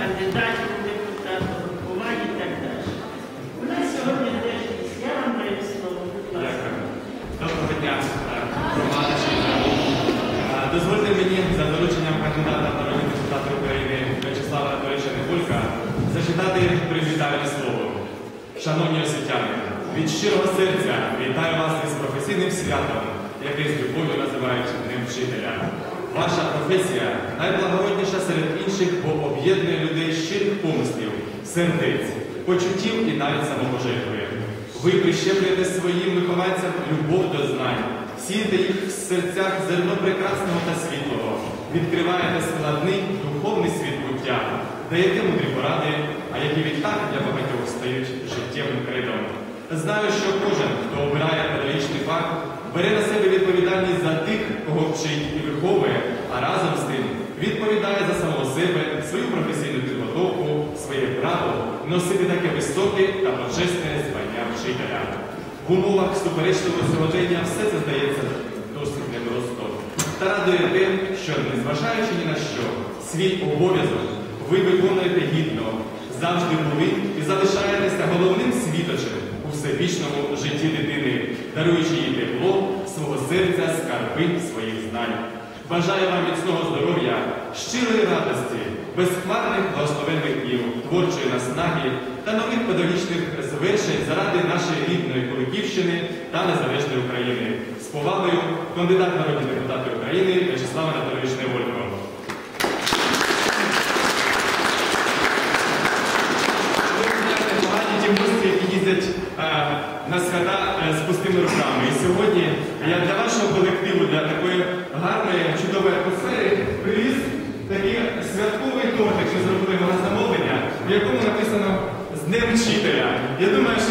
кандидатів у депутати, групувань і так далі. У нас сьогодні теж. Я вам даю слово, будь ласка. Доброго дня, громада Дозвольте мені за дорученням кандидата в народні депутати України В'ячеслава Анатолійовича Негулька зачитати привітальне слово. Шановні освітяни, від щирого серця вітаю вас із професійним святом, яке з любов'ю називають Днем вчителя. Ваша професія найблагородніша серед інших, бо об'єднує людей щирих помислів, сердець, почуттів і навіть самопожертви. Ви прищеплюєте своїм вихованцям любов до знань, сієте їх в серцях зерно прекрасного та світлого, відкриваєте складний духовний світ буття, даєте мудрі поради, а які відтак для багатьох стають життєвим кридом. Знаю, що кожен, хто обирає педагогічний фах, бере на себе відповідальність за тих, кого вчить і виховує, а разом з тим відповідає за самого себе, свою професійну підготовку, своє право носити таке високе та почесне звання вчителя. В умовах суперечливого сьогодення все це здається досить непросто. Та радує те, що, незважаючи ні на що, свій обов'язок ви виконуєте гідно, завжди були і залишаєтеся головним світочем у всебічному житті дитини, даруючи їй серця, скарби своїх знань. Бажаю вам міцного здоров'я, щирої радості, безхмарних благословенних днів, творчої наснаги та нових педагогічних звершень заради нашої рідної Куликівщини та незалежної України. З повагою кандидат народних депутатів України В'ячеслав Анатолійович Неволько. На свята е, з пустими руками. І сьогодні я для вашого колективу, для такої гарної, чудової атмосфери привіз такий святковий тортик, що зробили його на замовлення, в якому написано з Днем вчителя. Я думаю, що